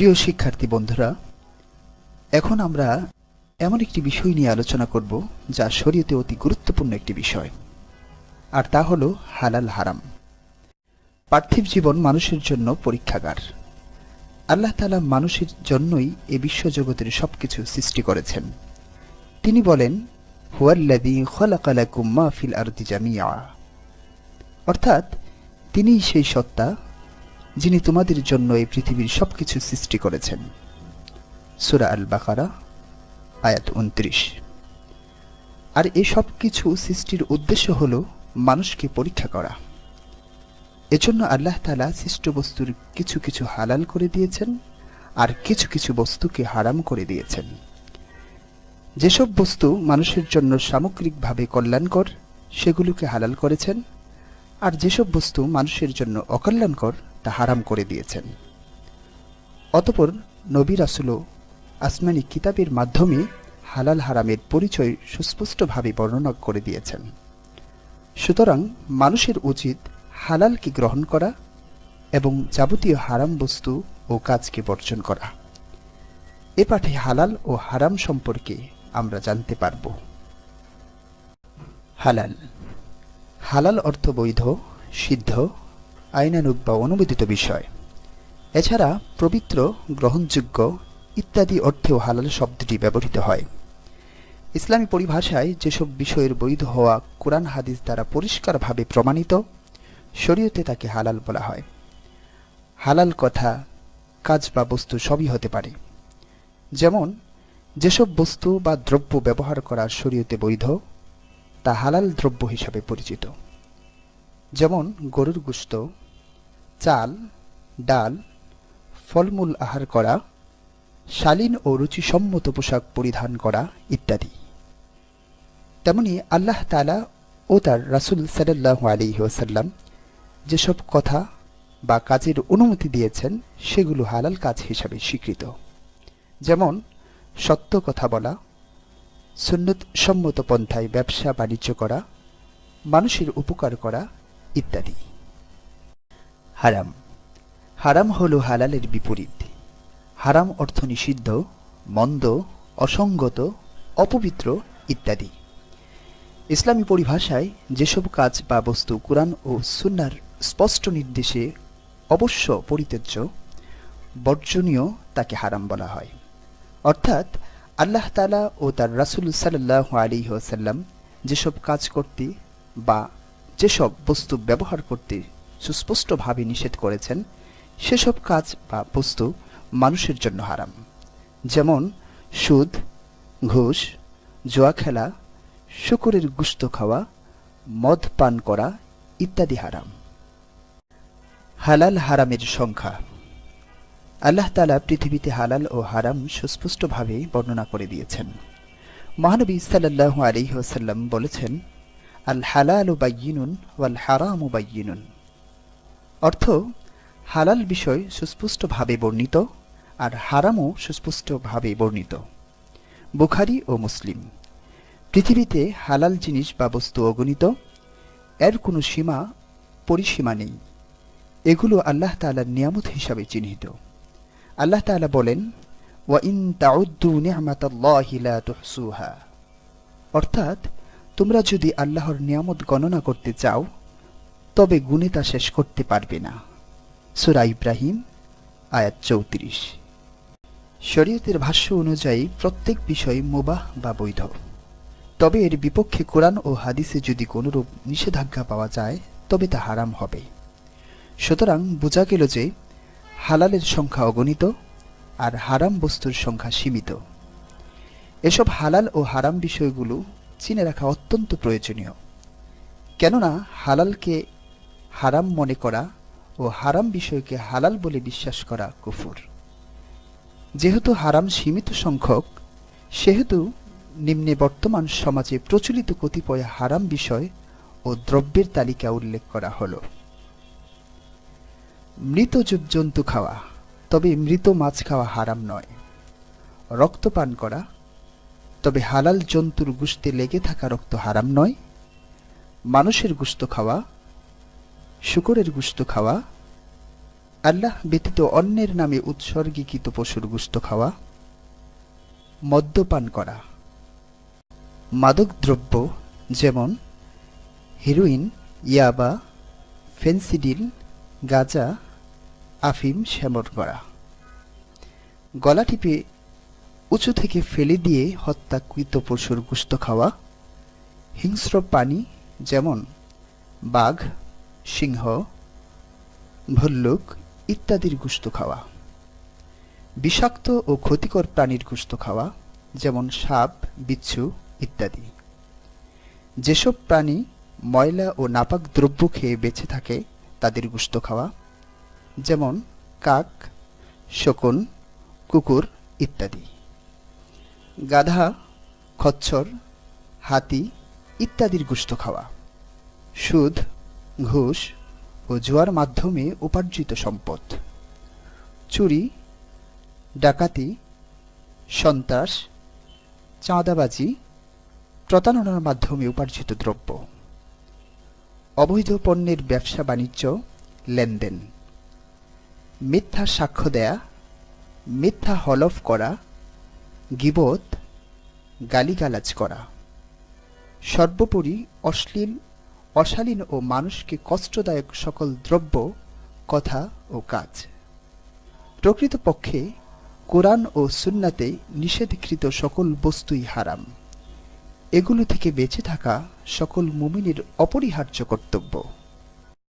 প্রিয় শিক্ষার্থী বন্ধুরা, এখন আমরা এমন একটি বিষয় নিয়ে আলোচনা করব যা শরীয়তে অতি গুরুত্বপূর্ণ একটি বিষয়, আর তা হল হালাল হারাম। পার্থিব জীবন মানুষের জন্য পরীক্ষাগার। আল্লাহ তালা মানুষের জন্যই এ বিশ্বজগতের সবকিছু সৃষ্টি করেছেন। তিনি বলেন হুয়াল্লাদি জামিয়া অর্থাৎ তিনিই সেই সত্তা যিনি তোমাদের জন্য এই পৃথিবীর সবকিছু সৃষ্টি করেছেন। সুরা আল বাকারা আয়াত উনত্রিশ। আর এই সব কিছু সৃষ্টির উদ্দেশ্য হল মানুষকে পরীক্ষা করা। এজন্য আল্লাহ তালা সৃষ্ট বস্তুর কিছু কিছু হালাল করে দিয়েছেন আর কিছু কিছু বস্তুকে হারাম করে দিয়েছেন। যেসব বস্তু মানুষের জন্য সামগ্রিকভাবে কল্যাণকর, সেগুলোকে হালাল করেছেন, আর যেসব বস্তু মানুষের জন্য অকল্যাণকর তা হারাম করে দিয়েছেন। অতপর নবী রাসুলও আসমানি কিতাবের মাধ্যমে হালাল হারামের পরিচয় সুস্পষ্টভাবে বর্ণনা করে দিয়েছেন। সুতরাং মানুষের উচিত হালালকে গ্রহণ করা এবং যাবতীয় হারাম বস্তু ও কাজকে বর্জন করা। এ পাঠে হালাল ও হারাম সম্পর্কে আমরা জানতে পারব। হালাল। হালাল অর্থ বৈধ সিদ্ধ আইনানুগ বা অনুমোদিত বিষয়। এছাড়া পবিত্র, গ্রহণযোগ্য ইত্যাদি অর্থেও হালাল শব্দটি ব্যবহৃত হয়। ইসলামী পরিভাষায় যেসব বিষয়ের বৈধ হওয়া কোরআন হাদিস দ্বারা পরিষ্কারভাবে প্রমাণিত, শরীয়তে তাকে হালাল বলা হয়। হালাল কথা, কাজ বা বস্তু সবই হতে পারে। যেমন, যেসব বস্তু বা দ্রব্য ব্যবহার করা শরীয়তে বৈধ, তা হালাল দ্রব্য হিসাবে পরিচিত। যেমন গরুর গুস্ত, চাল, ডাল, ফলমূল আহার করা, শালীন ও রুচিসম্মত পোশাক পরিধান করা ইত্যাদি। তেমনি আল্লাহ তালা ও তার রাসুল সাল্লাহ আলী ওসাল্লাম যেসব কথা বা কাজের অনুমতি দিয়েছেন, সেগুলো হালাল কাজ হিসাবে স্বীকৃত। যেমন সত্য কথা বলা, সুন্নত সম্মত পন্থায় ব্যবসা বাণিজ্য করা, মানুষের উপকার করা ইত্যাদি। হারাম। হারাম হল হালালের বিপরীত। হারাম অর্থ নিষিদ্ধ, মন্দ, অসঙ্গত, অপবিত্র ইত্যাদি। ইসলামী পরিভাষায় যেসব কাজ বা বস্তু কোরআন ও সুন্নার স্পষ্ট নির্দেশে অবশ্য পরিত্যাজ্য, বর্জনীয় তাকে হারাম বলা হয়। অর্থাৎ আল্লাহ তালা ও তার রাসুল সাল্লাহ আলী ওসাল্লাম যেসব কাজ করতে বা যেসব বস্তু ব্যবহার করতে সুস্পষ্টভাবে নিষেধ করেছেন, সেসব কাজ বা বস্তু মানুষের জন্য হারাম। যেমন সুদ, ঘুষ, জোয়া খেলা, শুকুরের গুস্ত খাওয়া, মদ পান করা ইত্যাদি হারাম। হালাল হারামের সংখ্যা। আল্লাহ তালা পৃথিবীতে হালাল ও হারাম সুস্পষ্টভাবে বর্ণনা করে দিয়েছেন। মহানবী সাল্লাহ আলিহাসাল্লাম বলেছেন আল হালাল বাইয়িনুন ওয়াল হারাম বাইয়িনুন। অর্থ, হালাল বিষয় সুস্পষ্টভাবে বর্ণিত আর হারামও সুস্পষ্টভাবে বর্ণিত। বুখারি ও মুসলিম। পৃথিবীতে হালাল জিনিস বা বস্তু অগণিত, এর কোনো সীমা, পরিসীমা নেই। এগুলো আল্লাহ তালার নিয়ামত হিসাবে চিহ্নিত। আল্লাহ তালা বলেন, ওয়া ইন তাউদ্দু তুহসুহা। অর্থাৎ তোমরা যদি আল্লাহর নিয়ামত গণনা করতে চাও, তবে গুণে তা শেষ করতে পারবে না। সুরা ইব্রাহিম, আয়াত চৌত্রিশ। শরীয়তের ভাষ্য অনুযায়ী প্রত্যেক বিষয় মোবাহ বা বৈধ। তবে এর বিপক্ষে কোরআন ও হাদিসে যদি কোনরূপ নিষেধাজ্ঞা পাওয়া যায়, তবে তা হারাম হবে। সুতরাং বোঝা গেল যে, হালালের সংখ্যা অগণিত আর হারাম বস্তুর সংখ্যা সীমিত। এসব হালাল ও হারাম বিষয়গুলো চিনে রাখা অত্যন্ত প্রয়োজনীয়। কেননা হালালকে হারাম মনে করা ও হারাম বিষয়কে হালাল বলে বিশ্বাস করা কুফুর। যেহেতু হারাম সীমিত সংখ্যক, সেহেতু নিম্নে বর্তমান সমাজে প্রচলিত কতিপয় হারাম বিষয় ও দ্রব্যের তালিকা উল্লেখ করা হল। মৃত জীবজন্তু খাওয়া, তবে মৃত মাছ খাওয়া হারাম নয়। রক্তপান করা তবে হালাল জন্তুর গুস্তে লেগে থাকা রক্ত হারাম নয়। মানুষের গুস্ত খাওয়া, শুকরের গুস্ত খাওয়া, আল্লাহ ব্যতীত অন্যের নামে উৎসর্গীকৃত পশুর গুস্ত খাওয়া, মদ্যপান করা। মাদকদ্রব্য যেমন হিরোইন, ইয়াবা, ফেন্সিডিল, গাঁজা, আফিম সেবন করা। গলা টিপে উঁচু থেকে ফেলে দিয়ে হত্যাকৃত পশুর গুস্ত খাওয়া, হিংস্র প্রাণী যেমন বাঘ, সিংহ, ভল্লুক ইত্যাদির গুস্ত খাওয়া, বিষাক্ত ও ক্ষতিকর প্রাণীর গুস্ত খাওয়া যেমন সাপ, বিচ্ছু ইত্যাদি। যেসব প্রাণী ময়লা ও নাপাক দ্রব্য খেয়ে বেঁচে থাকে, তাদের গুস্ত খাওয়া, যেমন কাক, শকুন, কুকুর ইত্যাদি। গাধা, খচ্ছর, হাতি ইত্যাদির গুস্ত খাওয়া। সুদ, ঘুষ ও জুয়ার মাধ্যমে উপার্জিত সম্পদ। চুরি, ডাকাতি, সন্ত্রাস, চাঁদাবাজি প্রতারণার মাধ্যমে উপার্জিত দ্রব্য। অবৈধ পণ্যের ব্যবসা বাণিজ্য, লেনদেন। মিথ্যা সাক্ষ্য দেয়া, মিথ্যা হলফ করা গিবত, গালিগালাজ করা। সর্বোপরি অশ্লীল, অশালীন ও মানুষকে কষ্টদায়ক সকল দ্রব্য, কথা ও কাজ। প্রকৃতপক্ষে কোরআন ও সুন্নাতে নিষেধকৃত সকল বস্তুই হারাম। এগুলো থেকে বেঁচে থাকা সকল মুমিনের অপরিহার্য কর্তব্য।